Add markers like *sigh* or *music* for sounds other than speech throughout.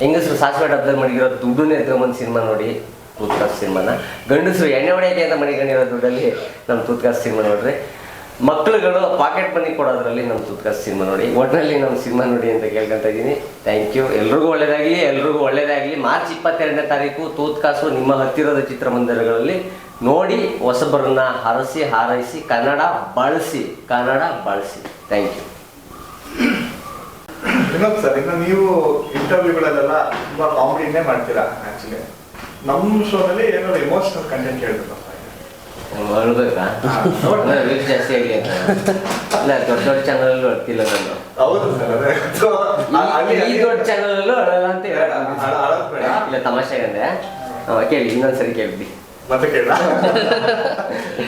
ಹೆಂಗಸರು ಸಾಸಿವೆ ಡಬ್ಬದಲ್ಲಿ ಮಡಗಿರೋ ದುಡ್ಡನ್ನೇ ಎತ್ಕೊಂಬಂದು ಸಿನಿಮಾ ನೋಡಿ, ತೂತ್ಕಾಸ್ ಸಿನಿಮಾನ. ಗಂಡಸರು ಎಣ್ಣೆ ಹೊಡೆಯಕ್ಕೆ ಅಂತ ಮಡಿಕೊಂಡಿರೋ ದುಡ್ಡಲ್ಲಿ ನಮ್ಮ ತೂತ್ಕಾಸ್ ಸಿನಿಮಾ ನೋಡ್ರಿ. ಮಕ್ಕಳುಗಳು ಪಾಕೆಟ್ ಮನಿ ಕೊಡೋದ್ರಲ್ಲಿ ನಮ್ಮ ತೂತ್ಕಾಸ್ ಸಿನಿಮಾ ನೋಡಿ. ಒಟ್ಟಿನಲ್ಲಿ ನಮ್ಮ ಸಿನಿಮಾ ನೋಡಿ ಅಂತ ಕೇಳ್ಕೊತಾ ಇದ್ದೀನಿ. ಥ್ಯಾಂಕ್ ಯು ಎಲ್ರಿಗೂ ಒಳ್ಳೆಯದಾಗಲಿ ಎಲ್ರಿಗೂ ಒಳ್ಳೆಯದಾಗಲಿ ಮಾರ್ಚ್ ಇಪ್ಪತ್ತೆರಡನೇ ತಾರೀಕು ತೂತ್ಕಾಸು ನಿಮ್ಮ ಹತ್ತಿರದ ಚಿತ್ರಮಂದಿರಗಳಲ್ಲಿ ನೋಡಿ ಹೊಸಬರನ್ನ ಹರಸಿ, ಹಾರೈಸಿ, ಕನ್ನಡ ಬಳಸಿ ಕನ್ನಡ ಬಳಸಿ. ಥ್ಯಾಂಕ್ ಯು ವಿನೋದ್ ಸರ್ ಇನ್ನು ನೀವು ಇಂಟರ್ವ್ಯೂಗಳಲ್ಲೆಲ್ಲ ತುಂಬಾ ಕಾಮಿಡಿನೇ ಮಾಡ್ತೀರಾ ಆಕ್ಚುಲಿ ನಮ್ಮ ಶೋನಲ್ಲಿ ಏನೋ ಇಮೋಷನಲ್ ಕಂಟೆಂಟ್ ಹೇಳ್ಬೇಕು. ಅಂದ್ರೆ ರೇಟ್ ಜಾಸ್ತಿ ಆಗಲಿ ಅಂತ. ಇಲ್ಲ ದೊಡ್ಡ ದೊಡ್ಡ ಚಾನಲ್ ಅಡ್ತಿಲ್ಲ ನಾನು. ಹೌದು ಸರ್ ಅದೇ. So, ಆ- ಅಲ್ಲಿ ಈ ದೊಡ್ಡ ಚಾನಲ್ ಅಳಲ್ಲ ಅಂತ ಬೇಡ, ಅಳ- ಅಳೋದ್ ಬೇಡ. ಇಲ್ಲ ತಮಾಷೆ ಅಂದೆ ಕೇಳಿ ಇನ್ನೊಂದ್ಸರಿ ಕೇಳ್ಬಿಡಿ. ಮತ್ತೆ ಕೇಳ.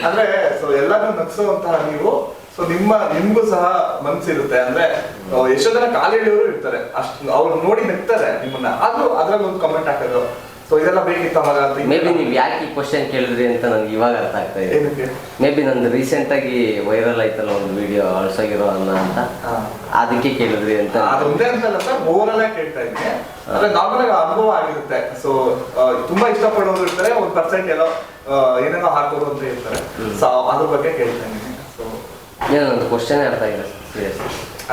ಅಂದ್ರೆ ಸೊ ಎಲ್ಲಾನು ನಗ್ಸುವಂತಹ ನೀವು. ಸೊ ನಿಮ್ಮ ನಿಮ್ಗೂ ಸಹ ಮನ್ಸಿರುತ್ತೆ. ಅಂದ್ರೆ ಎಷ್ಟೋ ಜನ ಕಾಲೇಜಿಯವರು ಇರ್ತಾರೆ. ಅಷ್ಟು ಅವ್ರು ನೋಡಿ ನಗ್ತಾರೆ ನಿಮ್ಮನ್ನ. ಆದ್ರೂ ಅದ್ರಲ್ಲಿ ಒಂದು ಕಮೆಂಟ್ ಹಾಕೋದು. ಸೊ ಇದೆಲ್ಲ ಬೇಕಿತ್ತ ಮಗ ಅಂತ ಮೇ ಬಿ ನೀವು ಯಾಕೆ ಈ ಕ್ವಶನ್ ಕೇಳಿದ್ರಿ ಅಂತ ನನಗೆ ಇವಾಗ ಅರ್ಥ ಆಗ್ತಾ ಇದೆ. ಮೇ ಬಿ ನಂದು ರೀಸೆಂಟ್ ಆಗಿ ವೈರಲ್ ಆಯ್ತಲ್ಲ ಒಂದು ವಿಡಿಯೋ ಅಳ್ಸಾಗಿರೋ ಅನ್ನ ಅಂತ. ಅದಕ್ಕೆ ಕೇಳಿದ್ರಿ ಅಂತ. ಅದೊಂದೇ ಅಂತಲ್ಲ ಸರ್ ಓವರ್ ಕೇಳ್ತಾ ಇದ್ದೀನಿ ಅಂದ್ರೆ ನಾರ್ಮಲ್ ಆಗಿ ಅನುಭವ ಆಗಿರುತ್ತೆ. ಸೊ ತುಂಬಾ ಇಷ್ಟಪಡೋರು ಇರ್ತಾರೆ ಒಂದ್ ಪರ್ಸೆಂಟ್ ಎಲ್ಲ ಏನೇನೋ ಹಾಕೋರು ಅಂತ ಇರ್ತಾರೆ ಸೊ ಅದ್ರ ಬಗ್ಗೆ ಕೇಳ್ತಾ ಇದ್ದೀನಿ. ಸೊ ಏನೋ ಒಂದು ಕ್ವಶನ್ ಅರ್ಥ ಆಗಿಲ್ಲ ಸೀರಿಯಸ್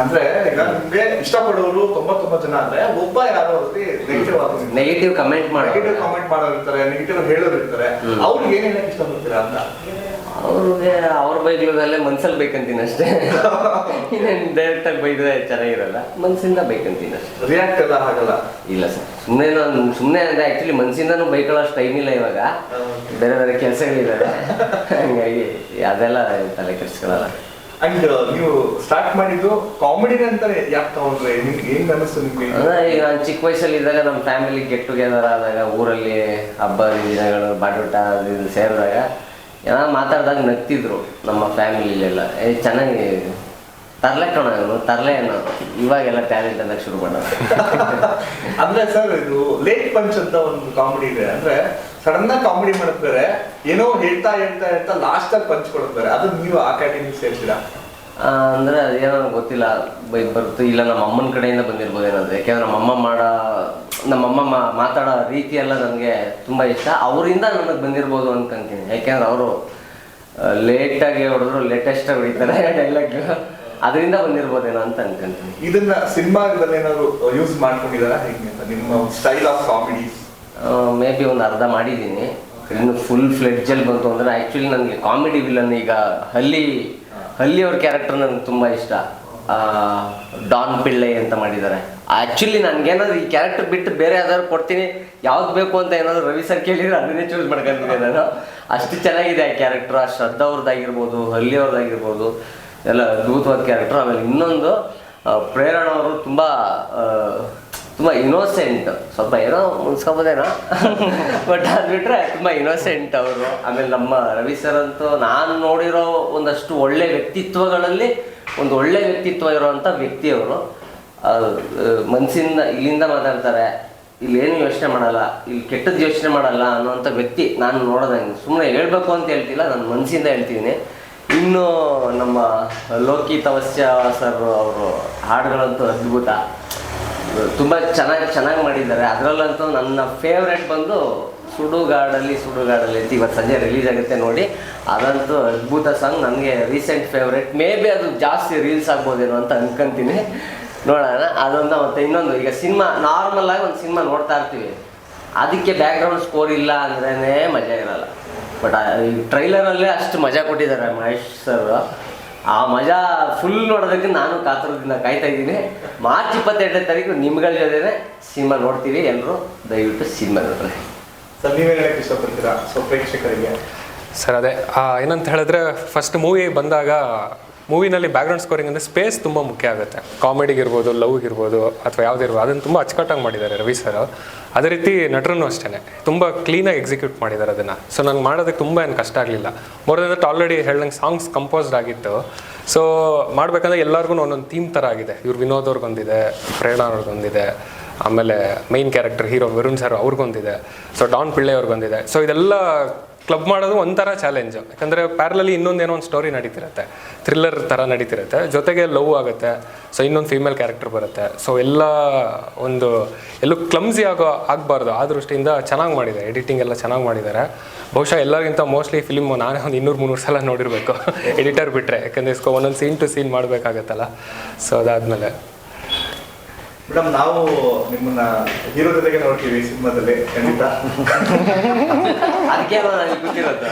ಅಂದ್ರೆ ಈಗ ನಿಮ್ಗೆ ಇಷ್ಟಪಡೋರು ತೊಂಬತ್ತೊಂಬತ್ತು ಜನ ಅಂದ್ರೆ ಒಬ್ಬ ಯಾರೋ ನೆಗೆಟಿವ್ ನೆಗೆಟಿವ್ ಕಮೆಂಟ್ ಮಾಡಿ ನೆಗೆಟಿವ್ ಕಾಮೆಂಟ್ ಮಾಡೋರು. ಇರ್ತಾರೆ ನೆಗೆಟಿವ್ ಹೇಳೋರು ಇರ್ತಾರೆ. ಅವ್ರಿಗೆ ಏನೇನಕ್ಕೆ ಇಷ್ಟಪಡ್ತೀರಾ ಅಂತ? ಅವ್ರಿಗೆ ಅವ್ರ ಬೈಗ್ಲದಲ್ಲೇ ಮನ್ಸಲ್ಲಿ ಬೇಕಂತೀನಿ ಅಷ್ಟೇ. ಇನ್ನೇನು ಡೈರೆಕ್ಟ್ ಆಗಿ ಬೈದ್ರೆ ಚೆನ್ನಾಗಿರಲ್ಲ. ಮನ್ಸಿಂದ ಬೇಕಂತೀನಿ ಅಷ್ಟೇ. ರಿಯಾಕ್ಟ್ ಎಲ್ಲ ಆಗಲ್ಲ. ಇಲ್ಲ ಸರ್. ಸುಮ್ಮನೆ ನಾನು ಸುಮ್ಮನೆ ಅಂದ್ರೆ ಆ್ಯಕ್ಚುಲಿ ಮನ್ಸಿಂದನೂ ಬೈಕೊಳ್ಳೋಷ್ಟು ಟೈಮ್ ಇಲ್ಲ ಇವಾಗ. ಬೇರೆ ಬೇರೆ ಕೆಲಸಗಳಿದ್ದಾವೆ ಹಂಗಾಗಿ ಅದೆಲ್ಲ ತಲೆ ಕೆಡಿಸ್ಕೊಳ್ಳಲ್ಲ ಅಂಡ್ ನೀವು ಸ್ಟಾರ್ಟ್ ಮಾಡಿದ್ದು ಕಾಮಿಡಿ ಅಂತಾರೆ ಯಾಕೆ ತಗೊಂಡ್ರೆ? ನಿಮ್ಗೆ ಏನ್ ಅನಿಸ್ತು ನಿಮ್ಗೆ? ಅಂದ್ರೆ ಈಗ ನಾನು ಚಿಕ್ಕ ವಯಸ್ಸಲ್ಲಿ ಇದ್ದಾಗ ನಮ್ಮ ಫ್ಯಾಮಿಲಿ ಗೆಟ್ ಟುಗೆದರ್ ಆದಾಗ ಊರಲ್ಲಿ ಹಬ್ಬ ದಿನಗಳು ಬಾಡೂಟ ಇದು ಸೇರಿದಾಗ ಏನೋ ಮಾತಾಡಿದಾಗ ನಗ್ತಿದ್ರು ನಮ್ಮ ಫ್ಯಾಮಿಲಿಲೆಲ್ಲ ಏ, ಚೆನ್ನಾಗಿ ತರಲೆ ಕಣ ತರ್ಲೆ ಅನ್ನೋದು ಇವಾಗೆಲ್ಲ ಟ್ಯಾಲೆಂಟ್ ಅಂದಾಗ ಶುರು ಮಾಡೋದು *laughs* ಅಂದ್ರೆ ಸರ್, ಇದು ಲೇಟ್ ಪಂಚ್ ಅಂತ ಒಂದು ಕಾಮಿಡಿ ಇದೆ. ಅಂದ್ರೆ ಸಡನ್ ಆಗಿ ಕಾಮಿಡಿ ಮಾಡ್ತಾರೆ ಏನೋ ಹೇಳ್ತಾ ಹೇಳ್ತಾ ಹೇಳ್ತಾ ಲಾಸ್ಟ್ ಅಲ್ಲಿ ಪಂಚ್ ಕೊಡ್ತಾರೆ ಅದು ನೀವು ಆ ಕ್ಯಾಟಗರಿ ಸೇರ್ತೀರಾ ಅಂದ್ರೆ ಅದೇನೋ ನನಗೆ ಗೊತ್ತಿಲ್ಲ. ಬೈ ಬರುತ್ತೆ ಇಲ್ಲ ನಮ್ಮ ಅಮ್ಮನ ಕಡೆಯಿಂದ ಬಂದಿರ್ಬೋದು ಏನಾದರೂ ಯಾಕೆಂದ್ರೆ ನಮ್ಮಮ್ಮ ಮಾಡೋ ನಮ್ಮಮ್ಮ ಮಾತಾಡೋ ರೀತಿ ಎಲ್ಲ ನನಗೆ ತುಂಬ ಇಷ್ಟ. ಅವರಿಂದ ನನಗೆ ಬಂದಿರ್ಬೋದು ಅನ್ಕೊಂತೀನಿ ಯಾಕೆಂದ್ರೆ ಅವರು ಲೇಟಾಗಿ ಹೊಡೆದ್ರು ಲೇಟೆಸ್ಟಾಗಿ ಹೊಡಿತಾರೆ *laughs* ಡೈಲಾಗ್ ಅದರಿಂದ ಬಂದಿರ್ಬೋದೇನೋ ಅಂತ ಅನ್ಕೊಂತೀನಿ ಇದನ್ನ ಸಿನಿಮಾದಲ್ಲಿ ಏನಾದ್ರು ಯೂಸ್ ಮಾಡ್ಕೊಂಡಿದಾರಾ? ಹೇಗೆ ಅಂತ? ನಿಮ್ಮ style of comedy may be ಒಂದು ಅರ್ಧ ಮಾಡಿದ್ದೀನಿ. ಇನ್ನು ಫುಲ್ ಫ್ಲೆಡ್ಜಲ್ಲಿ ಬಂತು ಅಂದರೆ ಆ್ಯಕ್ಚುಲಿ ನನಗೆ ಕಾಮಿಡಿ ವಿಲನ್ ಈಗ ಹಲ್ಲಿ ಹಲ್ಲಿ ಅವ್ರ ಕ್ಯಾರೆಕ್ಟರ್ ನನಗೆ ತುಂಬ ಇಷ್ಟ. ಡಾನ್ ಪಿಳ್ಳೆ ಅಂತ ಮಾಡಿದ್ದಾರೆ ಆ್ಯಕ್ಚುಲಿ ನನಗೇನಾದ್ರು ಈ ಕ್ಯಾರೆಕ್ಟರ್ ಬಿಟ್ಟು ಬೇರೆ ಯಾವ್ದಾದ್ರು ಕೊಡ್ತೀನಿ, ಯಾವ್ದು ಬೇಕು ಅಂತ ಏನಾದರೂ ರವಿ ಸರ್ ಕೇಳಿದ್ರೆ ಅದನ್ನೇ ಚೂಸ್ ಮಾಡ್ಕೊಂತೀನಿ ನಾನು. ಅಷ್ಟು ಚೆನ್ನಾಗಿದೆ ಆ ಕ್ಯಾರೆಕ್ಟರ್ ಆ ಶ್ರದ್ಧಾ ಅವ್ರದ್ದಾಗಿರ್ಬೋದು ಹಲ್ಲಿ ಎಲ್ಲ ಅದ್ಭುತವಾದ ಕ್ಯಾರೆಕ್ಟರ್ ಆಮೇಲೆ ಇನ್ನೊಂದು ಪ್ರೇರಣಾ ಅವರು ತುಂಬ ತುಂಬ ಇನೋಸೆಂಟ್ ಸ್ವಲ್ಪ ಏನೋ ಮುನ್ಸ್ಕೊಬೋದೇನೋ. ಬಟ್ ಅದು ಬಿಟ್ರೆ ತುಂಬ ಇನೋಸೆಂಟ್ ಅವರು. ಆಮೇಲೆ ನಮ್ಮ ರವಿ ಸರ್ ಅಂತೂ ನಾನು ನೋಡಿರೋ ಒಂದಷ್ಟು ಒಳ್ಳೆ ವ್ಯಕ್ತಿತ್ವಗಳಲ್ಲಿ ಒಂದು ಒಳ್ಳೆ ವ್ಯಕ್ತಿತ್ವ ಇರೋವಂಥ ವ್ಯಕ್ತಿ ಅವರು. ಮನಸ್ಸಿಂದ ಇಲ್ಲಿಂದ ಮಾತಾಡ್ತಾರೆ. ಇಲ್ಲಿ ಏನು ಯೋಚನೆ ಮಾಡಲ್ಲ, ಇಲ್ಲಿ ಕೆಟ್ಟದ್ದು ಯೋಚನೆ ಮಾಡಲ್ಲ ಅನ್ನೋಂಥ ವ್ಯಕ್ತಿ ನಾನು ನೋಡೋದಂಗೆ ಸುಮ್ಮನೆ ಹೇಳಬೇಕು ಅಂತ ಹೇಳ್ತಿಲ್ಲ, ನಾನು ಮನಸ್ಸಿಂದ ಹೇಳ್ತೀನಿ ಇನ್ನು ನಮ್ಮ ಲೋಕಿ ತವಸ್ಯ ಸರ್ ಅವರು ಹಾಡುಗಳಂತೂ ಅದ್ಭುತ. ತುಂಬ ಚೆನ್ನಾಗಿ ಚೆನ್ನಾಗಿ ಮಾಡಿದ್ದಾರೆ. ಅದರಲ್ಲಂತೂ ನನ್ನ ಫೇವ್ರೆಟ್ ಬಂದು ಸುಡುಗಾಡಲ್ಲಿ ಸುಡುಗಾಡಲ್ಲಿ ಅಂತ ಇವತ್ತು ಸಂಜೆ ರಿಲೀಸ್ ಆಗುತ್ತೆ ನೋಡಿ. ಅದಂತೂ ಅದ್ಭುತ ಸಾಂಗ್ ನನಗೆ ರೀಸೆಂಟ್ ಫೇವ್ರೆಟ್ ಮೇ ಬಿ ಅದು ಜಾಸ್ತಿ ರೀಲ್ಸ್ ಆಗ್ಬೋದೇನೋ ಅಂತ ಅನ್ಕೊಂತೀನಿ. ನೋಡೋಣ. ಅದೊಂದು ಮತ್ತು ಇನ್ನೊಂದು. ಈಗ ಸಿನಿಮಾ ನಾರ್ಮಲ್ ಆಗಿ ಒಂದು ಸಿನಿಮಾ ನೋಡ್ತಾ ಇರ್ತೀವಿ. ಅದಕ್ಕೆ ಬ್ಯಾಕ್ಗ್ರೌಂಡ್ ಸ್ಕೋರ್ ಇಲ್ಲ ಅಂದ್ರೇ ಮಜಾ ಇರಲ್ಲ. ಬಟ್ ಈ ಟ್ರೈಲರಲ್ಲೇ ಅಷ್ಟು ಮಜಾ ಕೊಟ್ಟಿದ್ದಾರೆ ಮಹೇಶ್ ಸರ್ ಆ ಮಜಾ ಫುಲ್ ನೋಡೋದಕ್ಕೆ ನಾನು ಕಾತುರದಿಂದ ಕಾಯ್ತಾ ಇದ್ದೀನಿ. ಮಾರ್ಚ್ ಇಪ್ಪತ್ತೆರಡನೇ ತಾರೀಕು ನಿಮ್ಗಳ ಜೊತೆ ಸಿನಿಮಾ ನೋಡ್ತೀವಿ ಎಲ್ಲರೂ ದಯವಿಟ್ಟು ಸಿನಿಮಾ ನೋಡ್ರಿ. ಸರ್ ನೀವೇನು ಇಷ್ಟಪಡ್ತೀರಾ? ಸೊ ಪ್ರೇಕ್ಷಕರಿಗೆ. ಸರ್ ಅದೇ ಆ, ಏನಂತ ಹೇಳಿದ್ರೆ ಫಸ್ಟ್ ಮೂವಿ ಬಂದಾಗ ಮೂವಿನಲ್ಲಿ ಬ್ಯಾಕ್ಗ್ರೌಂಡ್ ಸ್ಕೋರಿಂಗ್ ಅಂದರೆ ಸ್ಪೇಸ್ ತುಂಬ ಮುಖ್ಯ ಆಗುತ್ತೆ. ಕಾಮಿಡಿಗಿರ್ಬೋದು ಲವ್ಗಿರ್ಬೋದು ಅಥವಾ ಯಾವುದಿರ್ಬೋದು ಅದನ್ನು ತುಂಬ ಅಚ್ಚುಕಟ್ಟಾಗಿ ಮಾಡಿದ್ದಾರೆ ರವಿ ಸರ್ ಅದೇ ರೀತಿ ನಟರನ್ನು ಅಷ್ಟೇ ತುಂಬ ಕ್ಲೀನಾಗಿ ಎಕ್ಸಿಕ್ಯೂಟ್ ಮಾಡಿದ್ದಾರೆ ಅದನ್ನು. ಸೊ ನಂಗೆ ಮಾಡೋದಕ್ಕೆ ತುಂಬ ಏನು ಕಷ್ಟ ಆಗಲಿಲ್ಲ. ಮೋರ್ ದಟ್ ಆಲ್ರೆಡಿ ಹೇಳ್ದಂಗೆ ಸಾಂಗ್ಸ್ ಕಂಪೋಸ್ಡ್ ಆಗಿತ್ತು. ಸೊ ಮಾಡಬೇಕಂದ್ರೆ ಎಲ್ಲರಿಗೂ ಒಂದೊಂದು ಥೀಮ್ ಥರ ಆಗಿದೆ. ಇವ್ರು ವಿನೋದ್ ಅವ್ರಿಗೊಂದಿದೆ ಪ್ರೇರಣಾ ಅವ್ರಿಗೊಂದಿದೆ ಆಮೇಲೆ main character hero Varun sir ಅವ್ರಿಗೊಂದಿದೆ so Don Pillai ಅವ್ರಿಗೊಂದಿದೆ ಸೊ ಇದೆಲ್ಲ ಕ್ಲಬ್ ಮಾಡೋದು ಒಂಥರ ಚಾಲೆಂಜ್ ಯಾಕಂದರೆ ಪ್ಯಾರಲಲ್ಲಿ ಇನ್ನೊಂದೇನೋ ಒಂದು ಸ್ಟೋರಿ ನಡೀತಿರುತ್ತೆ. ಥ್ರಿಲ್ಲರ್ ಥರ ನಡೀತಿರುತ್ತೆ. ಜೊತೆಗೆ ಲವ್ ಆಗುತ್ತೆ. ಸೊ ಇನ್ನೊಂದು ಫೀಮೇಲ್ ಕ್ಯಾರೆಕ್ಟರ್ ಬರುತ್ತೆ. ಸೊ ಎಲ್ಲ ಒಂದು, ಎಲ್ಲೂ ಕ್ಲಮ್ಸಿ ಆಗೋ, ಆಗಬಾರ್ದು. ಆ ದೃಷ್ಟಿಯಿಂದ ಚೆನ್ನಾಗಿ ಮಾಡಿದೆ ಎಡಿಟಿಂಗ್ ಎಲ್ಲ ಚೆನ್ನಾಗಿ ಮಾಡಿದ್ದಾರೆ. ಬಹುಶಃ ಎಲ್ಲರಿಗಿಂತ ಮೋಸ್ಟ್ಲಿ ಫಿಲ್ಮ್ ನಾನೇ ಒಂದು ಇನ್ನೂರು ಮುನ್ನೂರು ಸಲ ನೋಡಿರಬೇಕು. ಎಡಿಟರ್ *laughs* ಬಿಟ್ಟರೆ ಯಾಕಂದರೆ ಇಸ್ಕೊ ಒಂದೊಂದು ಸೀನ್ ಟು ಸೀನ್ ಮಾಡಬೇಕಾಗತ್ತಲ್ಲ. ಸೊ ಅದಾದಮೇಲೆ. ಮೇಡಮ್ ನಾವು ನಿಮ್ಮನ್ನ ಹೀರೋ ಜೊತೆಗೆ ನೋಡ್ತೀವಿ ಸಿನಿಮಾದಲ್ಲಿ ಖಂಡಿತ. ಅದಕ್ಕೆ ನನಗೆ ಗೊತ್ತಿರೋದು?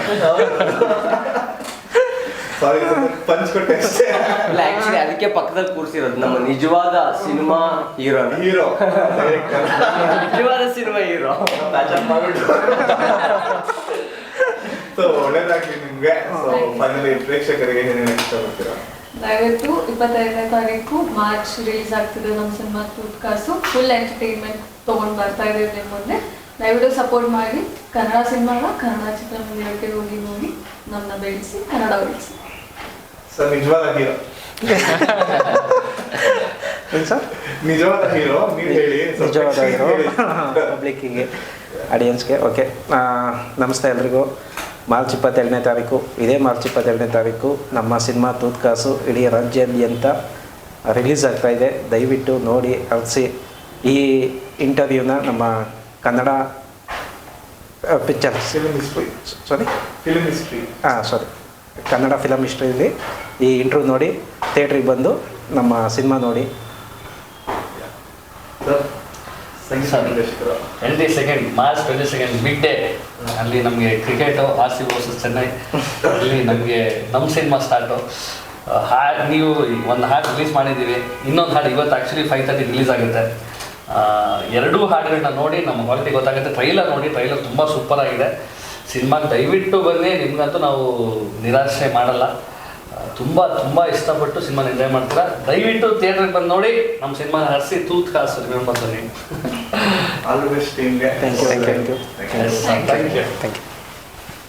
ಸಾರಿ ಪಂಚ್ ಕೊಟ್ಟೆ ಅಷ್ಟೇ. ಇಲ್ಲ ಆಕ್ಚುಲಿ ಅದಕ್ಕೆ ಪಕ್ಕದಲ್ಲಿ ಕೂರಿಸಿರೋದು ನಮ್ಮ ನಿಜವಾದ ಸಿನಿಮಾ ಹೀರೋ ಹೀರೋ. ನಿಜವಾದ ಸಿನಿಮಾ ಹೀರೋ. ಸೊ ಒಳ್ಳೇದಾಗ್ಲಿ ನಿಮ್ಗೆ. ಸೊ ಫೈನಲಿ ಪ್ರೇಕ್ಷಕರಿಗೆ ಏನೇನು ಇಷ್ಟ ಇಷ್ಟಪಡ್ತೀರಾ ದಯವಿಟ್ಟು ಇಪ್ಪತ್ತೈದನೇ ತಾರೀಕು ಮಾರ್ಚ್ ರಿಲೀಸ್ ಆಗ್ತಿದೆ ನಮ್ಮ ಸಿನಿಮಾ ಕಾಸು ಫುಲ್ ಎಂಟರ್ಟೈನ್ಮೆಂಟ್ ತೊಗೊಂಡು ಬರ್ತಾ ಇದ್ದೀವಿ ನಿಮ್ಮ ಮುಂದೆ ದಯವಿಟ್ಟು ಸಪೋರ್ಟ್ ಮಾಡಿ. ಕನ್ನಡ ಸಿನಿಮಾನ ಕನ್ನಡ ಚಿತ್ರಮಂದಿರಕ್ಕೆ ಹೋಗಿ ನೋಡಿ. ನಮ್ಮನ್ನ ಬೆಳೆಸಿ ಕನ್ನಡ ಉಳಿಸಿ ಸರ್ ನಿಜವಾದ ಹೀರೋ. ಸರ್? ನಿಜವಾದ ಹೀರೋ ನೀವ್ ಹೇಳಿ. ಸ್ವಲ್ಪ ನಿಜವಾದ ಹೀರೋ. ಪಬ್ಲಿಕ್ಕಿಗೆ ಆಡಿಯನ್ಸ್ಗೆ ಓಕೆ ನಮಸ್ತೆ ಎಲ್ರಿಗೂ. ಮಾರ್ಚ್ ಇಪ್ಪತ್ತೆರಡನೇ ತಾರೀಕು ಇದೇ ಮಾರ್ಚ್ ಇಪ್ಪತ್ತೆರಡನೇ ತಾರೀಕು ನಮ್ಮ ಸಿನಿಮಾ ತೂತ್ಕಾಸು ಇಡೀ ರಾಜ್ಯಾದ್ಯಂತ ರಿಲೀಸ್ ಆಗ್ತಾ ಇದೆ. ದಯವಿಟ್ಟು ನೋಡಿ ಅಳಿಸಿ ಈ ಇಂಟರ್ವ್ಯೂನ ನಮ್ಮ Kannada picture. Film history sorry film history ಹಾಂ ಸಾರಿ ಕನ್ನಡ ಫಿಲಮ್ ಹಿಸ್ಟ್ರಿಯಲ್ಲಿ ಈ ಇಂಟ್ರ್ಯೂ ನೋಡಿ ಥಿಯೇಟ್ರಿಗೆ ಬಂದು ನಮ್ಮ ಸಿನಿಮಾ ನೋಡಿ. Twenty second March twenty second mid day ಅಲ್ಲಿ ನಮಗೆ cricket R C versus Chennai ಅಲ್ಲಿ ನಮಗೆ ನಮ್ಮ ಸಿನಿಮಾ ಸ್ಟಾರ್ಟು ಹಾಡು ನೀವು ಒಂದು ಹಾಡು ರಿಲೀಸ್ ಮಾಡಿದ್ದೀವಿ. ಇನ್ನೊಂದು ಹಾಡು ಇವತ್ತು ಆ್ಯಕ್ಚುಲಿ ಫೈವ್ ತರ್ಟಿ ರಿಲೀಸ್ ಆಗುತ್ತೆ. ಎರಡೂ ಹಾಡುಗಳನ್ನ ನೋಡಿ ನಮ್ಮ ಕ್ವಾಲಿಟಿ ಗೊತ್ತಾಗುತ್ತೆ. ಟ್ರೈಲರ್ ನೋಡಿ ಟ್ರೈಲರ್ ತುಂಬ ಸೂಪರ್ ಆಗಿದೆ. ಸಿನಿಮಾ ದಯವಿಟ್ಟು ಬನ್ನಿ ನಿಮಗಂತೂ ನಾವು ನಿರಾಶೆ ಮಾಡಲ್ಲ. ತುಂಬ ತುಂಬ ಇಷ್ಟಪಟ್ಟು ಸಿನಿಮಾನ ಎಂಜಾಯ್ ಮಾಡ್ತೀರಾ? ದಯವಿಟ್ಟು ಥಿಯೇಟ್ರಿಗೆ ಬಂದು ನೋಡಿ. ನಮ್ಮ ಸಿನಿಮಾ ಹರಿಸಿ ತೂತ್ ಕಾಸು ರಿಮೆಂಬರ್ ಬನ್ನಿ. All the best thank you you, thank you. Thank you thank you